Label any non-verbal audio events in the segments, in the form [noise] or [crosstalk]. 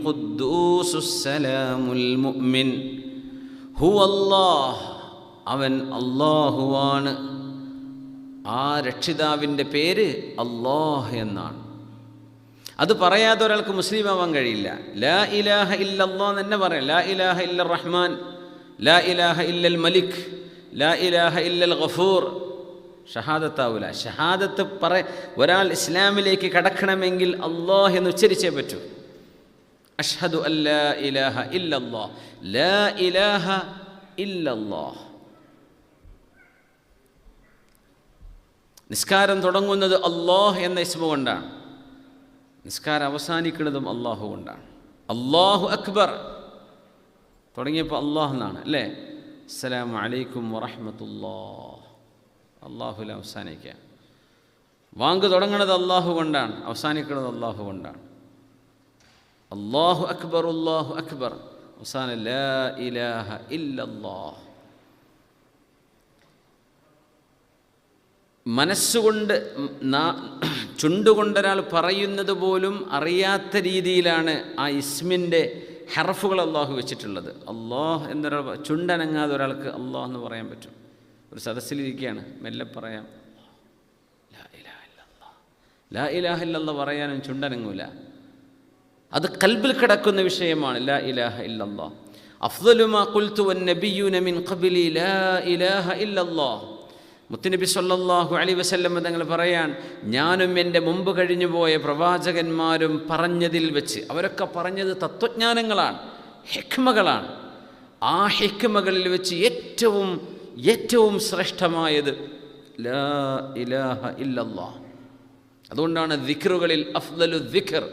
القدوس السلام المؤمن هو الله അവൻ അള്ളാഹുവാണ് ആ രക്ഷിതാവിൻ്റെ പേര് അള്ളാഹ് എന്നാണ് അത് പറയാതെ ഒരാൾക്ക് മുസ്ലിം ആവാൻ കഴിയില്ല ലാ ഇലാഹ ഇല്ലല്ലാ എന്ന് തന്നെ പറയാം ലാ ഇലാഹ ഇല്ല റഹ്മാൻ ലാ ഇലാഹ ഇല്ലൽ മലിക് ലാ ഇലാഹ ഇല്ലൽ ഗഫൂർ ഷഹാദത്താവൂല ഷഹാദത്ത് പറ ഒരാൾ ഇസ്ലാമിലേക്ക് കടക്കണമെങ്കിൽ അള്ളാഹ് എന്ന് ഉച്ചരിച്ചേ പറ്റൂ അഷ്ഹദു അല്ലാ ഇലാഹ ഇല്ലല്ലാ. ലാ ഇലാഹ ഇല്ലല്ലാഹ് നിസ്കാരം തുടങ്ങുന്നത് അള്ളാഹ് എന്ന ഇസ്മ കൊണ്ടാണ്. നിസ്കാരം അവസാനിക്കുന്നതും അള്ളാഹു കൊണ്ടാണ്. അള്ളാഹു അക്ബർ. തുടങ്ങിയപ്പോൾ അള്ളാഹ് എന്നാണ് അല്ലേ? അസ്സലാമു അലൈക്കും വറഹമത്തുല്ലാ അള്ളാഹുല അവസാനിക്കുക വാങ്ക് തുടങ്ങുന്നത് അള്ളാഹു കൊണ്ടാണ് അവസാനിക്കുന്നത് അള്ളാഹു കൊണ്ടാണ്. അള്ളാഹു അക്ബർ അള്ളാഹു അക്ബർ. അവസാന ലാ ഇലാഹ ഇല്ലല്ലാഹ്. മനസ്സുകൊണ്ട് ചുണ്ടുകൊണ്ട് ചുണ്ടുകൊണ്ടൊരാൾ പറയുന്നത് പോലും അറിയാത്ത രീതിയിലാണ് ആ ഇസ്മിന്റെ ഹർഫുകൾ അള്ളാഹു വെച്ചിട്ടുള്ളത്. അള്ളാഹ് എന്നൊരാൾ ചുണ്ടനങ്ങാതെ ഒരാൾക്ക് അള്ളാഹ് എന്ന് പറയാൻ പറ്റും. ഒരു സദസ്സിലിരിക്കുകയാണ് മെല്ലെ പറയാം. ലാ ഇലാഹ ഇല്ലല്ലാഹ്. ലാ ഇലാഹ ഇല്ലല്ലാഹ് പറയാനും ചുണ്ടനങ്ങൂല. അത് കൽബിൽ കിടക്കുന്ന വിഷയമാണ് ലാ ഇലാഹ ഇല്ലല്ലാഹ് അഫ്ദലു മാ ഖുൽതു വൻ നബിയുന മിൻ ഖബിലി ലാ ഇലാഹ ഇല്ലല്ലാഹ് മുത്തുനബി സല്ലല്ലാഹു അലൈഹി വസല്ലം തങ്ങൾ പറയാൻ ഞാനും എന്റെ മുമ്പ് കഴിഞ്ഞുപോയ പ്രവാചകന്മാരും പറഞ്ഞതിൽ വെച്ച് അവരൊക്കെ പറഞ്ഞത് തത്വജ്ഞാനങ്ങളാണ് ഹെക്മകളാണ്. ആ ഹെക്മകളിൽ വെച്ച് ഏറ്റവും ഏറ്റവും ശ്രേഷ്ഠമായത് ലാ ഇലാഹ ഇല്ലല്ലാഹ് അതുകൊണ്ടാണ് ദിക്റുകളിൽ അഫ്ദലു ദിഖർ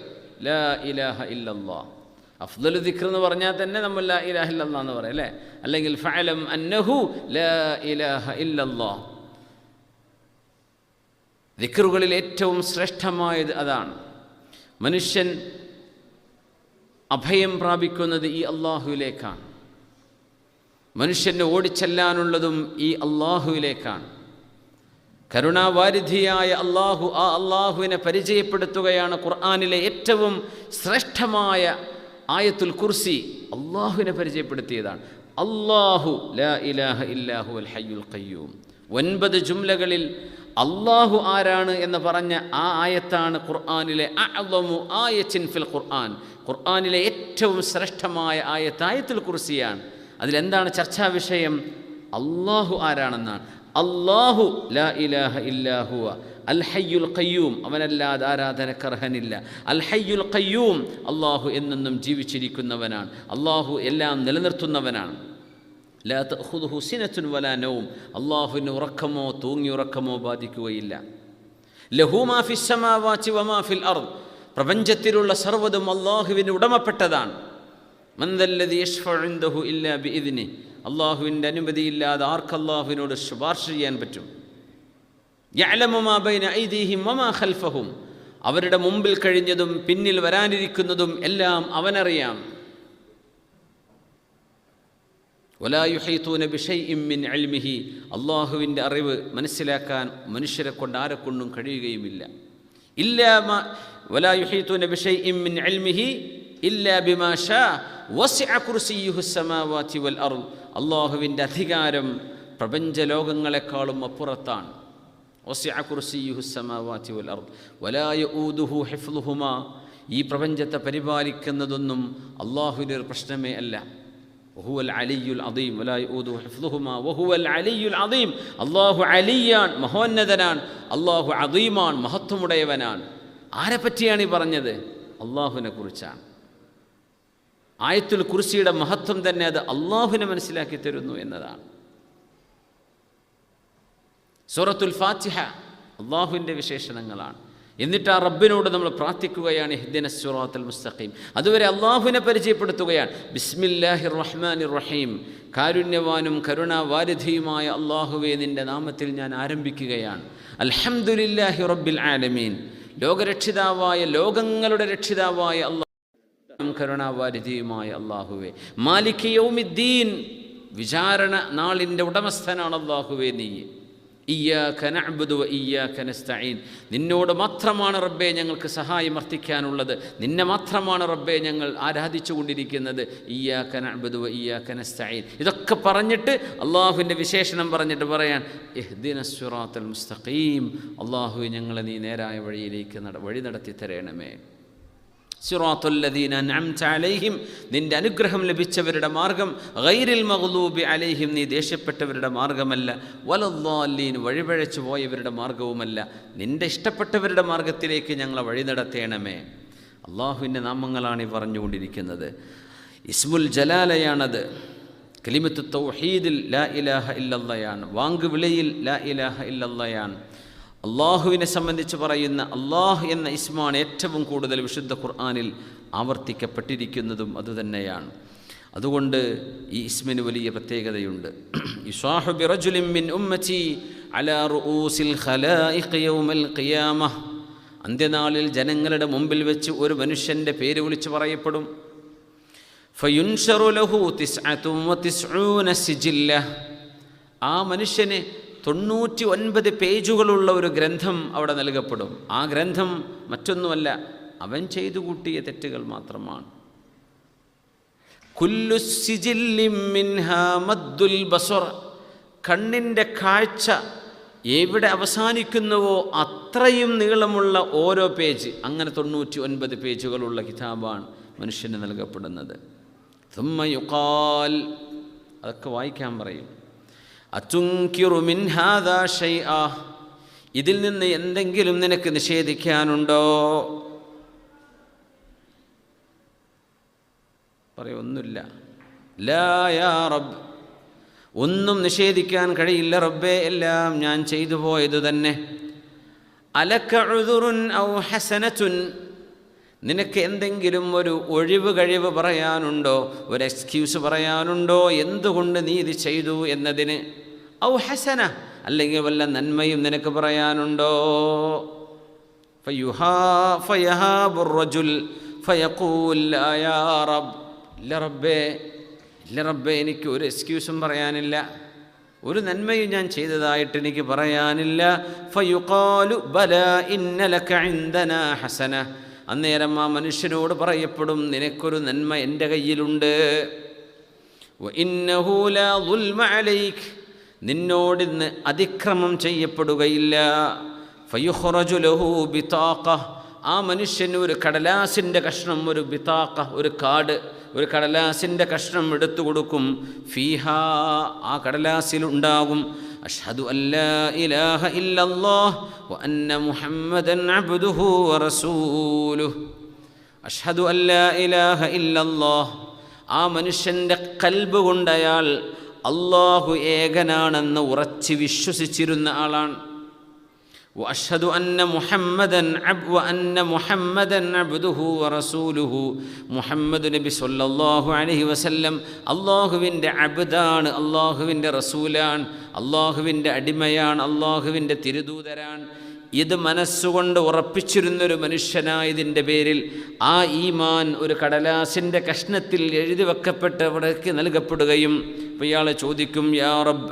ലാ ഇലാഹ ഇല്ലല്ലാ. അഫ്ദലു ദിക്ർ എന്ന് പറഞ്ഞാൽ തന്നെ നമ്മൾ ലാ ഇലാഹ ഇല്ലല്ലാ എന്ന് പറയും അല്ലേ? അല്ലെങ്കിൽ ഫഅലം അന്നഹു ലാ ഇലാഹ ഇല്ലല്ലാ. ദിക്റുകളിൽ ഏറ്റവും ശ്രേഷ്ഠമായത് അതാണ്. മനുഷ്യൻ അഭയം പ്രാപിക്കുന്നത് ഈ അള്ളാഹുവിലേക്കാണ് മനുഷ്യന് ഓടിച്ചെല്ലാനുള്ളതും ഈ അള്ളാഹുവിലേക്കാണ് കരുണാവാരിധിയായ അള്ളാഹു ആ അള്ളാഹുവിനെ പരിചയപ്പെടുത്തുകയാണ് ഖുർആാനിലെ ഏറ്റവും ശ്രേഷ്ഠമായ ആയത്തുൽ കുർസി. അള്ളാഹുവിനെ പരിചയപ്പെടുത്തിയതാണ്. അള്ളാഹു ലാ ഇലാഹ ഇല്ലാഹു അൽ ഹയ്യുൽ ഖയ്യൂം. ഒൻപത് ജുംലകളിൽ അള്ളാഹു ആരാണ് എന്ന് പറഞ്ഞ ആ ആയത്താണ് ഖുർആാനിലെ അഅ്ളമു ആയത്തിൻ ഫിൽ ഖുർആൻ. ഖുർആാനിലെ ഏറ്റവും ശ്രേഷ്ഠമായ ആയത്ത് ആയത്തുൽ കുർസിയാണ്. അതിലെന്താണ് ചർച്ചാ വിഷയം? അള്ളാഹു ആരാണെന്നാണ്. അള്ളാഹു ലാ ഇലാഹ ഇല്ലാഹുവ അൽ ഹയ്യുൽ ഖയ്യൂം അവനല്ലാതെ ആരാധനക്കർഹനില്ല. അൽ ഹയ്യുൽ ഖയ്യൂം അള്ളാഹു എന്നെന്നും ജീവിച്ചിരിക്കുന്നവനാണ്. അള്ളാഹു എല്ലാം നിലനിർത്തുന്നവനാണ്. ലാ തഖുദുഹു സിനത്തുൻ വലാ നൗം. അള്ളാഹുവിന് ഉറക്കമോ തൂങ്ങി ഉറക്കമോ ബാധിക്കുകയില്ല. ലഹു മാ ഫിസ് വമാ ഫിൽ അർദ്. പ്രപഞ്ചത്തിലുള്ള സർവതും അള്ളാഹുവിന് ഉടമപ്പെട്ടതാണ്. മന്ദല്ലതി യഷ്ഫഉ ഇല്ലാ ബിഇദ്നി അള്ളാഹുവിന്റെ അനുമതിയില്ലാതെ ആർക്ക് അള്ളാഹുവിനോട് ശുപാർശ ചെയ്യാൻ പറ്റും? ഖൽഫഹും. അവരുടെ മുമ്പിൽ കഴിഞ്ഞതും പിന്നിൽ വരാനിരിക്കുന്നതും എല്ലാം അവനറിയാം. അള്ളാഹുവിന്റെ അറിവ് മനസ്സിലാക്കാൻ മനുഷ്യരെ കൊണ്ട് ആരെക്കൊണ്ടും കഴിയുകയുമില്ല. ഇല്ലാ മാ വലാ ഇമ്മിൻ ബിഷൈഇം അള്ളാഹുവിന്റെ അധികാരം പ്രപഞ്ച ലോകങ്ങളെക്കാളും അപ്പുറത്താണ്. ഈ പ്രപഞ്ചത്തെ പരിപാലിക്കുന്നതൊന്നും അല്ലാഹുവിന്റെ ഒരു പ്രശ്നമേ അല്ല. വഹുവൽ അലിയുൽ അദീം. വലായൂദു ഹിഫ്ലുഹുമ വഹുവൽ അലിയുൽ അദീം. അല്ലാഹു അലിയാൻ മഹോന്നതനാണ് അല്ലാഹു അദീമാൻ മഹത്വമുടയവനാണ് ആരെപ്പറ്റിയാണ് ഈ പറഞ്ഞത്? അള്ളാഹുവിനെ കുറിച്ചാണ്. ആയത്തുൽ കുർസിയുടെ മഹത്വം തന്നെ അത് അള്ളാഹുവിനെ മനസ്സിലാക്കി തരുന്നു എന്നതാണ്. സൂറത്തുൽ ഫാത്തിഹ അള്ളാഹുവിന്റെ വിശേഷണങ്ങളാണ്. എന്നിട്ട് ആ റബ്ബിനോട് നമ്മൾ പ്രാർത്ഥിക്കുകയാണ് ഹിദ്ദിന സുറാത്തുൽ മുസ്തഖീം. അതുവരെ അള്ളാഹുവിനെ പരിചയപ്പെടുത്തുകയാണ്. ബിസ്മില്ലാഹിർ റഹ്മാനിർ റഹീം കാരുണ്യവാനും കരുണാവാരിധിയുമായ അള്ളാഹുവെ നിന്റെ നാമത്തിൽ ഞാൻ ആരംഭിക്കുകയാണ്. അൽഹംദുലില്ലാഹി റബ്ബിൽ ആലമീൻ. ലോകരക്ഷിതാവായ ലോകങ്ങളുടെ രക്ഷിതാവായ അള്ളാഹു കരുണാവാരിധിയുമായ അള്ളാഹുവെ മാലിക് യൗമിദ്ദീൻ വിചാരണ നാളിന്റെ ഉടമസ്ഥനാണ് അള്ളാഹുവെ നീ. നിന്നോട് മാത്രമാണ് റബ്ബേ ഞങ്ങൾക്ക് സഹായം അർത്ഥിക്കാനുള്ളത് നിന്നെ മാത്രമാണ് റബ്ബേ ഞങ്ങൾ ആരാധിച്ചു കൊണ്ടിരിക്കുന്നത്. ഇതൊക്കെ പറഞ്ഞിട്ട് അള്ളാഹുവിന്റെ വിശേഷണം പറഞ്ഞിട്ട് പറയാൻ മുസ്തഖീം. അള്ളാഹു ഞങ്ങളെ നീ നേരായ വഴിയിലേക്ക് വഴി നടത്തി തരണമേ സിറാത്തുല്ലദീന അൻഅംത അലൈഹിം. നിന്റെ അനുഗ്രഹം ലഭിച്ചവരുടെ മാർഗം ഗൈരിൽ മഗ്ലൂബി അലൈഹിം. നീ ദേഷ്യപ്പെട്ടവരുടെ മാർഗമല്ല. വലദ്ദാലീൻ വഴിപഴച്ചു പോയവരുടെ മാർഗവുമല്ല. നിന്റെ ഇഷ്ടപ്പെട്ടവരുടെ മാർഗത്തിലേക്ക് ഞങ്ങളെ വഴി നടത്തേണമേ. അള്ളാഹുവിന്റെ നാമങ്ങളാണ് ഈ പറഞ്ഞുകൊണ്ടിരിക്കുന്നത്. ഇസ്മുൽ ജലാലയാണത്. കലിമത്ത് തൗഹീദിൽ ലാ ഇലാഹ ഇല്ലല്ലയാണ്. വാങ്കുവിളിയിൽ ലാ ഇലാഹ ഇല്ലല്ലയാണ്. അള്ളാഹുവിനെ സംബന്ധിച്ച് പറയുന്ന അള്ളാഹ് എന്ന ഇസ്മാണ് ഏറ്റവും കൂടുതൽ വിശുദ്ധ ഖുർആാനിൽ ആവർത്തിക്കപ്പെട്ടിരിക്കുന്നതും അതുതന്നെയാണ്. അതുകൊണ്ട് ഈ ഇസ്മിന് വലിയ പ്രത്യേകതയുണ്ട്. [clears throat] അന്ത്യനാളിൽ ജനങ്ങളുടെ മുമ്പിൽ വെച്ച് ഒരു മനുഷ്യന്റെ പേര് വിളിച്ച് പറയപ്പെടും. ആ മനുഷ്യന് തൊണ്ണൂറ്റി ഒൻപത് പേജുകളുള്ള ഒരു ഗ്രന്ഥം അവിടെ നൽകപ്പെടും. ആ ഗ്രന്ഥം മറ്റൊന്നുമല്ല അവൻ ചെയ്തു കൂട്ടിയ തെറ്റുകൾ മാത്രമാണ്. കണ്ണിന്റെ കാഴ്ച എവിടെ അവസാനിക്കുന്നുവോ അത്രയും നീളമുള്ള ഓരോ പേജ് അങ്ങനെ തൊണ്ണൂറ്റി ഒൻപത് പേജുകളുള്ള കിതാബാണ് മനുഷ്യന് നൽകപ്പെടുന്നത്. തുമ്മ യുക്കാൽ അതൊക്കെ വായിക്കാൻ പറയും. ഹാദാ ഇതിൽ നിന്ന് എന്തെങ്കിലും നിനക്ക് നിഷേധിക്കാനുണ്ടോ? പറയൊന്നുമില്ല റബ്ബ്. ഒന്നും നിഷേധിക്കാൻ കഴിയില്ല റബ്ബേ. എല്ലാം ഞാൻ ചെയ്തു പോയത് തന്നെ അലക്കഴുതുറുൻ ഔ ഹസനത്തുൻ നിനക്ക് എന്തെങ്കിലും ഒരു ഒഴിവ് കഴിവ് പറയാനുണ്ടോ? ഒരു എക്സ്ക്യൂസ് പറയാനുണ്ടോ? എന്തുകൊണ്ട് നീ ഇത് ചെയ്തു എന്നതിന്? ഔ ഹസന അല്ലെങ്കിൽ വല്ല നന്മയും നിനക്ക് പറയാനുണ്ടോ? റബ്ബ് എനിക്ക് ഒരു എക്സ്ക്യൂസും പറയാനില്ല. ഒരു നന്മയും ഞാൻ ചെയ്തതായിട്ട് എനിക്ക് പറയാനില്ല. ഫയുഖാലു ബല ഇന്നലക ഇൻദനാ ഹസന. അന്നേരം ആ മനുഷ്യനോട് പറയപ്പെടും നിനക്കൊരു നന്മ എന്റെ കയ്യിലുണ്ട്. നിന്നോടിന്ന് അതിക്രമം ചെയ്യപ്പെടുകയില്ല. ആ മനുഷ്യന് ഒരു കടലാസിന്റെ കഷ്ണം ഒരു ബിതാക്ക ഒരു കാട് ഒരു കടലാസിന്റെ കഷ്ണം എടുത്തു കൊടുക്കും. ഫീഹ ആ കടലാസിലുണ്ടാകും. അഷ്ഹദു അല്ലാ ഇലാഹ ഇല്ലല്ലാഹ് വ അന്ന മുഹമ്മദൻ അബ്ദുഹു വറസൂലുഹു അഷ്ഹദു അല്ലാ ഇലാഹ ഇല്ലല്ലാഹ്. ആ മനുഷ്യന്റെ കൽബ് കൊണ്ടയാൾ അള്ളാഹു ഏകനാണെന്ന് ഉറച്ച് വിശ്വസിച്ചിരുന്ന ആളാണ്. وأشهد أن محمدا عب وأن محمدا عبده ورسوله محمد നബി സല്ലല്ലാഹു അലൈഹി വസല്ലം അള്ളാഹുവിൻ്റെ അബ്ദാണ് അള്ളാഹുവിൻ്റെ റസൂലാണ് അള്ളാഹുവിൻ്റെ അടിമയാണ് അള്ളാഹുവിൻ്റെ തിരുദൂതരാണ് ഇത് മനസ്സുകൊണ്ട് ഉറപ്പിച്ചിരുന്നൊരു മനുഷ്യനായതിൻ്റെ പേരിൽ ആ ഈമാൻ ഒരു കടലാസിൻ്റെ കഷ്ണത്തിൽ എഴുതി വെക്കപ്പെട്ട് അവിടേക്ക് നൽകപ്പെടുകയും അപ്പോൾ ഇയാൾ ചോദിക്കും യാ റബ്ബ്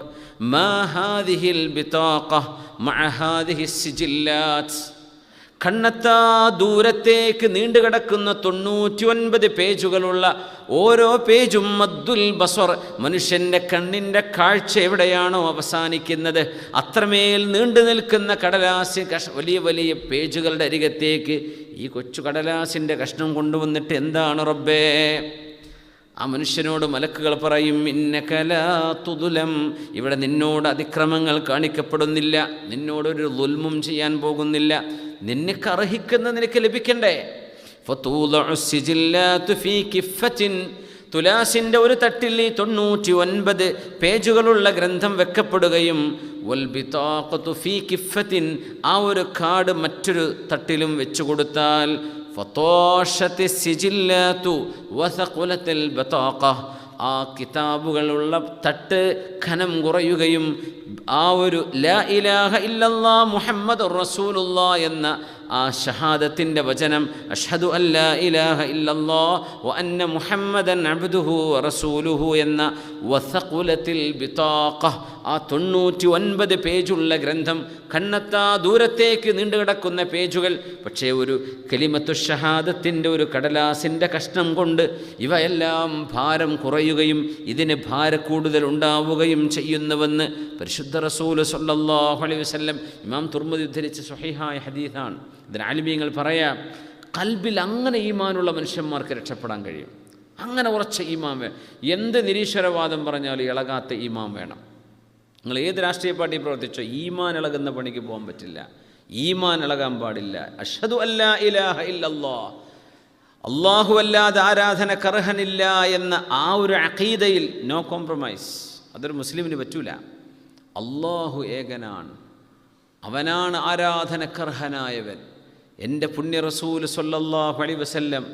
കണ്ണെത്താ ദൂരത്തേക്ക് നീണ്ടുകിടക്കുന്ന തൊണ്ണൂറ്റി ഒൻപത് പേജുകളുള്ള ഓരോ പേജും മദ്ദുൽ ബസർ മനുഷ്യന്റെ കണ്ണിന്റെ കാഴ്ച എവിടെയാണോ അവസാനിക്കുന്നത്. അത്രമേൽ നീണ്ടു നിൽക്കുന്ന കടലാസ് വലിയ വലിയ പേജുകളുടെ അരികത്തേക്ക് ഈ കൊച്ചു കടലാസിന്റെ കഷ്ണം കൊണ്ടുവന്നിട്ട് എന്താണ് റബ്ബേ? ആ മനുഷ്യനോട് മലക്കുകൾ പറയും ഇന്നകലാതുലം ഇവിടെ നിന്നോട് അതിക്രമങ്ങൾ കാണിക്കപ്പെടുന്നില്ല നിന്നോടൊരു ദുൽമും ചെയ്യാൻ പോകുന്നില്ല. നിന്നെ കർഹിക്കുന്ന നിനക്ക് ലഭിക്കണ്ടേ? തുലാസിന്റെ ഒരു തട്ടിൽ ഈ തൊണ്ണൂറ്റി ഒൻപത് പേജുകളുള്ള ഗ്രന്ഥം വെക്കപ്പെടുകയും ആ ഒരു കാർഡ് മറ്റൊരു തട്ടിലും വെച്ചു കൊടുത്താൽ ഫത്തോഷത്തി സിജില്ലാത്തു വസകുലത്തിൽ ബത്തോക്ക ആ കിതാബുകളുള്ള തട്ട് ഖനം കുറയുകയും ആ ഒരു ലാ ഇലാഹ ഇല്ലല്ലാ മുഹമ്മദ് റസൂലുള്ള എന്ന ആ ഷഹാദത്തിന്റെ വചനം അഷദു അല്ല ഇലാഹ ഇല്ലല്ലോ അന്ന മുഹമ്മദൻ അബ്ദുഹു റസൂലുഹു എന്ന വസകുലത്തിൽ ബിതാഖ ആ തൊണ്ണൂറ്റി ഒൻപത് പേജുള്ള ഗ്രന്ഥം കണ്ണത്താ ദൂരത്തേക്ക് നീണ്ടുകിടക്കുന്ന പേജുകൾ. പക്ഷേ ഒരു കലിമത്തു ഷഹാദത്തിന്റെ ഒരു കടലാസിന്റെ കഷ്ണം കൊണ്ട് ഇവയെല്ലാം ഭാരം കുറയുകയും ഇതിന് ഭാരക്കൂടുതൽ ഉണ്ടാവുകയും ചെയ്യുന്നുവെന്ന് പരിശുദ്ധ റസൂൽ സല്ലാഹു അലൈഹി വസല്ലം ഇമാം തുർമുദി ഉദ്ധരിച്ച സ്വഹീഹായ ഹദീഥാണ് ഇതിന് ആലിമീങ്ങൾ പറയാം കൽബിൽ അങ്ങനെ ഈമാനുള്ള മനുഷ്യന്മാർക്ക് രക്ഷപ്പെടാൻ കഴിയും. അങ്ങനെ ഉറച്ച ഈമാൻ വേണം എന്ത് നിരീശ്വരവാദം പറഞ്ഞാലും ഇളകാത്ത ഈമാൻ വേണം. നിങ്ങൾ ഏത് രാഷ്ട്രീയ പാർട്ടി പ്രവർത്തിച്ചോ ഈമാൻ ഇളകുന്ന പണിക്ക് പോകാൻ പറ്റില്ല. ഈമാൻ ഇളകാൻ പാടില്ല. അഷദു അല്ലാ ഇലാഹ ഇല്ലല്ലോ. അള്ളാഹു അല്ലാതെ ആരാധന കർഹനില്ല എന്ന ആ ഒരു അഖീദയിൽ നോ കോംപ്രമൈസ്. അതൊരു മുസ്ലിമിന് പറ്റൂല. അള്ളാഹു ഏകനാണ്. അവനാണ് ആരാധനക്കർഹനായവൻ എന്റെ പുണ്യ റസൂൽ സല്ലല്ലാഹു അലൈഹി വസല്ലം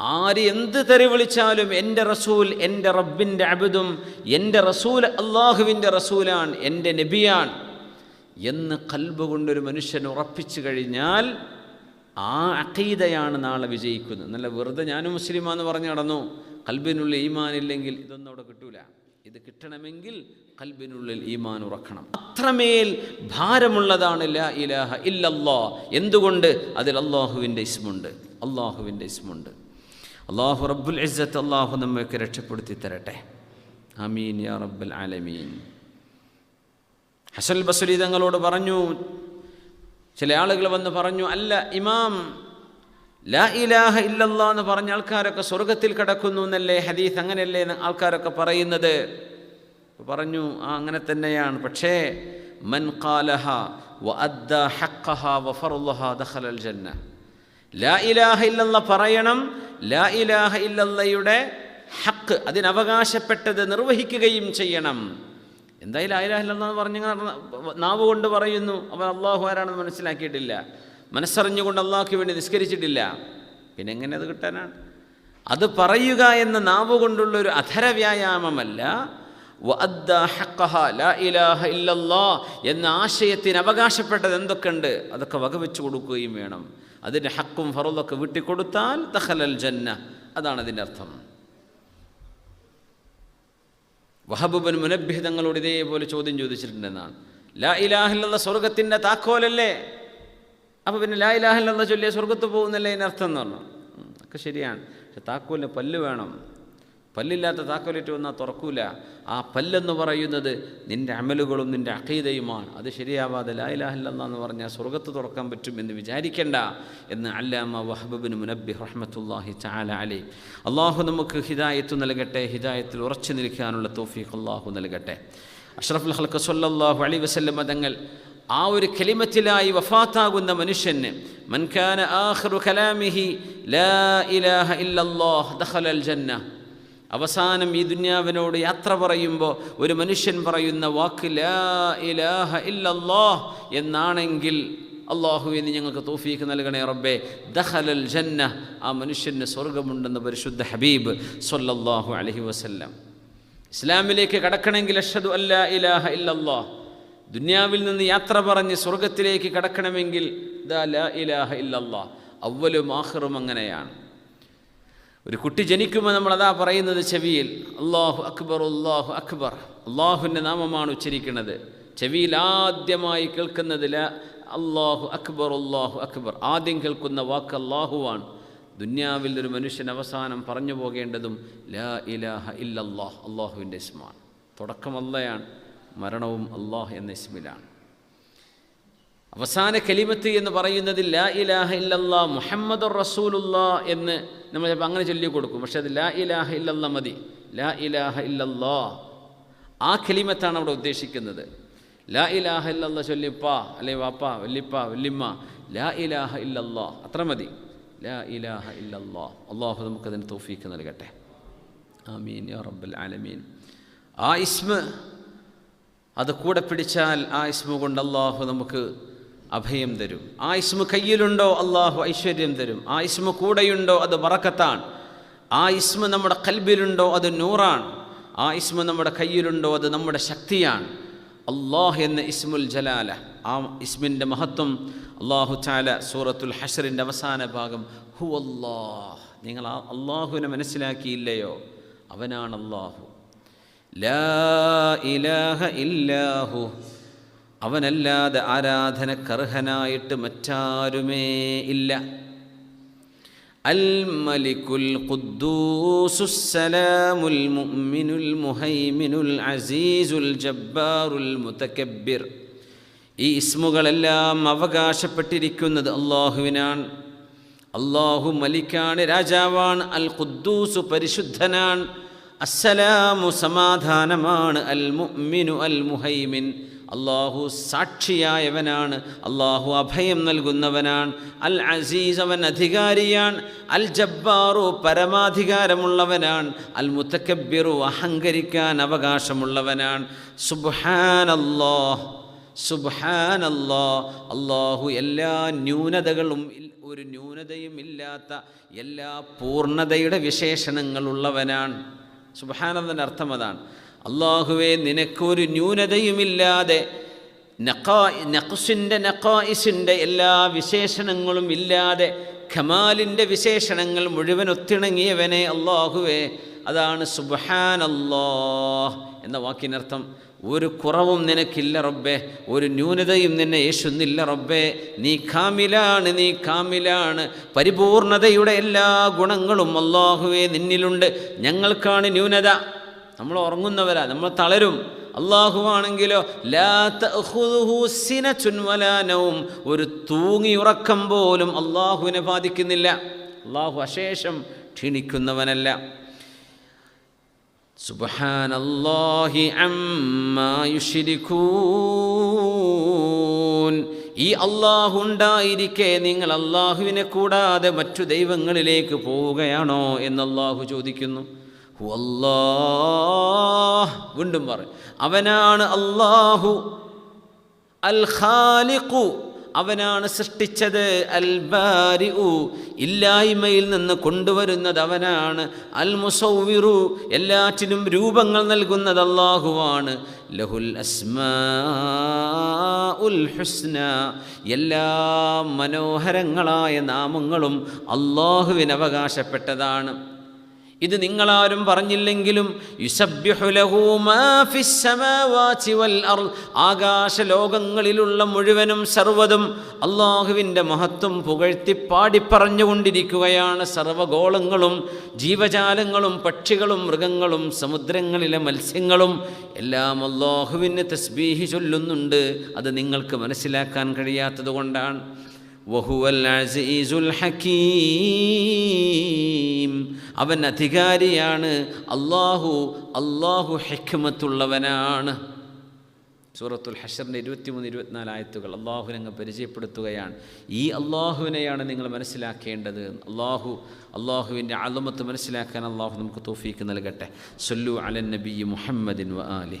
ആര് എന്ത് തെറി വിളിച്ചാലും എന്റെ റസൂൽ എന്റെ റബ്ബിന്റെ അബുദും എന്റെ റസൂൽ അള്ളാഹുവിന്റെ റസൂലാണ് എന്റെ നബിയാണ് എന്ന് കൽബ് കൊണ്ടൊരു മനുഷ്യൻ ഉറപ്പിച്ചു കഴിഞ്ഞാൽ ആ അഖീദയാണ് നാളെ വിജയിക്കുന്നത്. നല്ല വെറുതെ ഞാനും മുസ്ലിമാന്ന് പറഞ്ഞു നടന്നു. കൽബിനുള്ളിൽ ഈമാനില്ലെങ്കിൽ ഇതൊന്നും അവിടെ കിട്ടൂല. ഇത് കിട്ടണമെങ്കിൽ കൽബിനുള്ളിൽ ഈമാൻ ഉറക്കണം. അത്രമേൽ ഭാരമുള്ളതാണ് ലാ ഇലാഹ ഇല്ലല്ലാ. എന്തുകൊണ്ട്? അതിൽ അള്ളാഹുവിന്റെ ഇസ്മുണ്ട്. അള്ളാഹുവിന്റെ ഇസ്മുണ്ട്. അള്ളാഹു റബ്ബുൽ ഇസ്സത്ത് അള്ളാഹു നമ്മയൊക്കെ രക്ഷപ്പെടുത്തി തരട്ടെ. അമീൻ യാ റബ്ബൽ ആലമീൻ. ഹസൽ ബസുരി തങ്ങളോട് പറഞ്ഞു ചില ആളുകൾ വന്ന് പറഞ്ഞു അല്ല ഇമാം ലാ ഇലാഹ ഇല്ലല്ലാ എന്ന് പറഞ്ഞ ആൾക്കാരൊക്കെ സ്വർഗത്തിൽ കിടക്കുന്നു എന്നല്ലേ? ഹദീസ് അങ്ങനെയല്ലേ ആൾക്കാരൊക്കെ പറയുന്നത്. പറഞ്ഞു ആ അങ്ങനെ തന്നെയാണ്. പക്ഷേ മൻ ഖാലഹ വ അദ്ദ ഹഖഹ വ ഫർളഹ ദഖലൽ ജന്ന. ലാ ഇലാഹ ഇല്ലല്ല പറയണം. ലാ ഇലാഹ ഇല്ലല്ലയുടെ ഹക്ക് അതിനവകാശപ്പെട്ടത് നിർവഹിക്കുകയും ചെയ്യണം. എന്തായാലും ലാ ഇലാഹ എന്ന് പറഞ്ഞ നാവ് കൊണ്ട് പറയുന്നു. അവൻ അള്ളാഹു ആരാണെന്ന് മനസ്സിലാക്കിയിട്ടില്ല. മനസ്സറിഞ്ഞുകൊണ്ട് അള്ളാഹ്ക്ക് വേണ്ടി നിസ്കരിച്ചിട്ടില്ല. പിന്നെ എങ്ങനെ അത് കിട്ടാനാണ്? അത് പറയുക എന്ന നാവ് കൊണ്ടുള്ള ഒരു അധര വ്യായാമമല്ല. എന്ന ആശയത്തിന് അവകാശപ്പെട്ടത് എന്തൊക്കെയുണ്ട്? അതൊക്കെ വകവെച്ച് കൊടുക്കുകയും വേണം. അതിന്റെ ഹക്കും ഫറുദൊക്കെ വിട്ടിക്കൊടുത്താൽ തഹലൽ ജന്ന. അതാണ് അതിന്റെ അർത്ഥം. വഹബുബൻ മുനബ്ബിഹ് തങ്ങളോട് ഇതേപോലെ ചോദ്യം ചോദിച്ചിട്ടുണ്ടെന്നാണ്. ലാ ഇലാഹില്ല സ്വർഗത്തിന്റെ താക്കോലല്ലേ? അപ്പോൾ പിന്നെ ലാ ഇലാഹില്ല ചൊല്ലിയ സ്വർഗത്ത് പോകുന്നില്ല അതിനർത്ഥം എന്ന് പറഞ്ഞു. ഒക്കെ ശരിയാണ്. പക്ഷെ താക്കോലിന് പല്ല് വേണം. പല്ലില്ലാത്ത താക്കോലിറ്റ് വന്നാൽ തുറക്കൂല. ആ പല്ലെന്ന് പറയുന്നത് നിന്റെ അമലുകളും നിന്റെ അഖീദയുമാണ്. അത് ശരിയാവാതെ ലാ ഇലാഹില്ല എന്ന് പറഞ്ഞാൽ സ്വർഗത്ത് തുറക്കാൻ പറ്റും എന്ന് വിചാരിക്കേണ്ട എന്ന് അല്ലാമ വഹബബിൻ മുനബി റഹ്മത്തുല്ലാഹി ചാല അലി അള്ളാഹു നമുക്ക് ഹിദായത്ത് നൽകട്ടെ ഹിദായത്തിൽ ഉറച്ചു നിൽക്കാനുള്ള തോഫീഖ് അള്ളാഹു നൽകട്ടെ. അഷ്റഫുൽ ഹൽക്ക് അലൈ വസല്ലം തങ്ങൾ ആ ഒരു കലിമത്തിലായി വഫാത്താകുന്ന മനുഷ്യന് മൻഖാന ആഹ്റു കലാമിഹി ലാ ഇലാഹ ഇല്ലല്ലാഹ് ദഖലൽ ജന്ന. അവസാനം ഈ ദുന്യാവിനോട് യാത്ര പറയുമ്പോൾ ഒരു മനുഷ്യൻ പറയുന്ന വാക്ക് ലാ ഇലാഹ ഇല്ലല്ലാഹ് എന്നാണെങ്കിൽ അള്ളാഹുവിന് ഞങ്ങൾക്ക് തോഫീക്ക് നൽകണേ റബ്ബേ. ദഹലൽ ജന്ന ആ മനുഷ്യന് സ്വർഗമുണ്ടെന്ന് പരിശുദ്ധ ഹബീബ് സൊല്ലാഹു അലഹി വസല്ലം. ഇസ്ലാമിലേക്ക് കടക്കണമെങ്കിൽ അഷദു അല്ലാ ഇലാഹ ഇല്ലല്ലാ ദുന്യാവിൽ നിന്ന് യാത്ര പറഞ്ഞ് സ്വർഗത്തിലേക്ക് കടക്കണമെങ്കിൽ ദാ ലാ ഇലാഹ അവലും ആഹ്റും അങ്ങനെയാണ്. ഒരു കുട്ടി ജനിക്കുമ്പോൾ നമ്മൾ അതാ പറയുന്നത് ചെവിയിൽ അള്ളാഹു അക്ബർ അള്ളാഹു അക്ബർ. അള്ളാഹുവിന്റെ നാമമാണ് ഉച്ചരിക്കുന്നത്. ചെവിയിൽ ആദ്യമായി കേൾക്കുന്നത് ലാ അള്ളാഹു അക്ബർ അള്ളാഹു അക്ബർ. ആദ്യം കേൾക്കുന്ന വാക്ക് അള്ളാഹുവാണ് ദുന്യാവിൽ ഒരു മനുഷ്യൻ അവസാനം പറഞ്ഞു പോകേണ്ടതും ലാ ഇലാഹ ഇല്ലല്ലാഹ് അള്ളാഹുവിന്റെ ഇസ്മാണ്. തുടക്കം അല്ലയാണ് മരണവും അള്ളാഹ് എന്ന ഇസ്മിലാണ്. അവസാന കലിമത്ത് എന്ന് പറയുന്നത് ലാ ഇലാഹ ഇല്ലല്ലാ മുഹമ്മദ് റസൂലുള്ള എന്ന് നമ്മൾ ചിലപ്പോൾ അങ്ങനെ ചൊല്ലി കൊടുക്കും. പക്ഷേ അത് ലാ ഇലാഹ ഇല്ലല്ലാ മതി. ലാ ഇലാഹ ഇല്ലല്ലാ. ആ കലിമത്താണ് അവിടെ ഉദ്ദേശിക്കുന്നത്. ലാ ഇലാഹ ഇല്ലല്ല ചൊല്ലിപ്പ അല്ലെ വാപ്പ വല്ലിപ്പ വല്ലിമ്മ. ലാ ഇലാഹ ഇല്ലല്ലാ. അത്ര മതി. ലാ ഇലാഹ ഇല്ലല്ലാ. അള്ളാഹു നമുക്കതിന് തോഫീക്ക് നൽകട്ടെ. ആമീൻ യാ റബ്ബൽ ആലമീൻ. ആ ഇസ്മ അത് കൂടെ പിടിച്ചാൽ ആ ഇസ്മു കൊണ്ട് അള്ളാഹു നമുക്ക് അഭയം തരും. ആ ഇസ്മു കയ്യിലുണ്ടോ അള്ളാഹു ഐശ്വര്യം തരും. ആ ഇസ്മു കൂടെയുണ്ടോ അത് വറക്കത്താണ്. ആ ഇസ്മു നമ്മുടെ കൽബിലുണ്ടോ അത് നൂറാണ്. ആ ഇസ്മു നമ്മുടെ കയ്യിലുണ്ടോ അത് നമ്മുടെ ശക്തിയാണ്. അള്ളാഹ് എന്ന ഇസ്മുൽ ജലാല. ആ ഇസ്മിന്റെ മഹത്വം അള്ളാഹു ചാല സൂറത്തുൽ ഹഷറിന്റെ അവസാന ഭാഗം ഹു അല്ലാഹ് നിങ്ങൾ ആ അള്ളാഹുവിനെ മനസ്സിലാക്കിയില്ലയോ? അവനാണ് അള്ളാഹു ലാ ഇലാഹ ഇല്ലാഹു. അവനല്ലാതെ ആരാധനക്കർഹനായിട്ട് മറ്റാരുമേ ഇല്ല. അൽ മലിക്കുൽ ഖുദ്ദൂസുസ്സലാമുൽ മുഅ്മിനുൽ മുഹൈമിനുൽ അസീസുൽ ജബ്ബാറുൽ മുതക്കബ്ബിർ ഈ ഇസ്മുകളെല്ലാം അവകാശപ്പെട്ടിരിക്കുന്നത് അള്ളാഹുവിനാണ് അള്ളാഹു മലിക്കാണ് രാജാവാണ്. അൽ ഖുദ്ദൂസു പരിശുദ്ധനാണ്. അസ്സലാമു സമാധാനമാണ് അൽ മുഅ്മിനു അൽ മുഹൈമിൻ അള്ളാഹു സാക്ഷിയായവനാണ് അള്ളാഹു അഭയം നൽകുന്നവനാണ് അൽ അസീസ് അവൻ അധികാരിയാണ് അൽ ജബ്ബാറു പരമാധികാരമുള്ളവനാണ് അൽ മുത്തക്കബിറു അഹങ്കരിക്കാൻ അവകാശമുള്ളവനാണ്. സുബ്ഹാൻ അല്ലാഹ് സുബ്ഹാൻ അല്ലാഹ് അള്ളാഹു എല്ലാ ന്യൂനതകളും ഒരു ന്യൂനതയും ഇല്ലാത്ത എല്ലാ പൂർണതയുടെ വിശേഷണങ്ങളുള്ളവനാണ്. സുബ്ഹാനതിന്റെ അർത്ഥം അതാണ്. അള്ളാഹുവെ നിനക്കൊരു ന്യൂനതയുമില്ലാതെ നക്കാ നഖസിന്റെ നക്കായിസിന്റെ എല്ലാ വിശേഷണങ്ങളും ഇല്ലാതെ ഖമാലിന്റെ വിശേഷണങ്ങൾ മുഴുവൻ ഒത്തിണങ്ങിയവനെ അള്ളാഹുവെ അതാണ് സുബഹാൻ അല്ലാഹ് എന്ന വാക്കിനർത്ഥം. ഒരു കുറവും നിനക്കില്ല റബ്ബേ ഒരു ന്യൂനതയും നിന്നെ യേശുന്നില്ല റബ്ബേ. നീ കാമിലാണ് നീ കാമിലാണ്. പരിപൂർണതയുടെ എല്ലാ ഗുണങ്ങളും അള്ളാഹുവെ നിന്നിലുണ്ട്. ഞങ്ങൾക്കാണ് ന്യൂനത. നമ്മൾ ഉറങ്ങുന്നവരാ നമ്മൾ തളരും. അള്ളാഹുവാണെങ്കിലോ ലാ തഅഖുദുഹു സിനത്തുൻ വലാ നൗം. ഒരു തൂങ്ങി ഉറക്കം പോലും അള്ളാഹുവിനെ ബാധിക്കുന്നില്ല. അള്ളാഹു അശേഷം ക്ഷീണിക്കുന്നവനല്ല. സുബ്ഹാനല്ലാഹി അമ്മാ യുശ്രികൂൻ ഈ അള്ളാഹു ഉണ്ടായിരിക്കെ നിങ്ങൾ അള്ളാഹുവിനെ കൂടാതെ മറ്റു ദൈവങ്ങളിലേക്ക് പോവുകയാണോ എന്ന് അള്ളാഹു ചോദിക്കുന്നു. അല്ലാഹ് വീണ്ടും പറയും അവനാണ് അള്ളാഹു അൽ ഖാലിഖു. അവനാണ് സൃഷ്ടിച്ചത്. അൽ ബാരിഉ ഇല്ലായ്മയിൽ നിന്ന് കൊണ്ടുവരുന്നത് അവനാണ്. അൽ മുസൗവിറു എല്ലാറ്റിനും രൂപങ്ങൾ നൽകുന്നത് അള്ളാഹുവാണ് ലഹുൽ അസ്മാ ഉൽ ഹുസ്ന എല്ലാ മനോഹരങ്ങളായ നാമങ്ങളും അള്ളാഹുവിന് അവകാശപ്പെട്ടതാണ്. ഇത് നിങ്ങളാരും പറഞ്ഞില്ലെങ്കിലും ആകാശ ലോകങ്ങളിലുള്ള മുഴുവനും സർവതും അള്ളാഹുവിന്റെ മഹത്വം പുകഴ്ത്തി പാടിപ്പറഞ്ഞുകൊണ്ടിരിക്കുകയാണ് സർവഗോളങ്ങളും ജീവജാലങ്ങളും പക്ഷികളും മൃഗങ്ങളും സമുദ്രങ്ങളിലെ മത്സ്യങ്ങളും എല്ലാം അള്ളാഹുവിന് തസ്ബീഹി ചൊല്ലുന്നുണ്ട്. അത് നിങ്ങൾക്ക് മനസ്സിലാക്കാൻ കഴിയാത്തത് കൊണ്ടാണ് വഹുവൽ അസീസുൽ ഹക്കീം. അവൻ അധികാരിയാണ്. അള്ളാഹു അള്ളാഹു ഹെക്മത്തുള്ളവനാണ്. സൂറത്തുൽ ഹഷറിന്റെ ഇരുപത്തിമൂന്ന് ഇരുപത്തിനാല് ആയത്തുകൾ അള്ളാഹുവിനെ പരിചയപ്പെടുത്തുകയാണ്. ഈ അള്ളാഹുവിനെയാണ് നിങ്ങൾ മനസ്സിലാക്കേണ്ടത്. അള്ളാഹു അള്ളാഹുവിന്റെ അലമത്ത് മനസ്സിലാക്കാൻ അള്ളാഹു നമുക്ക് തോഫീക്ക് നൽകട്ടെ. സൊല്ലു അലൻ നബി മുഹമ്മദിൻ വ ആലി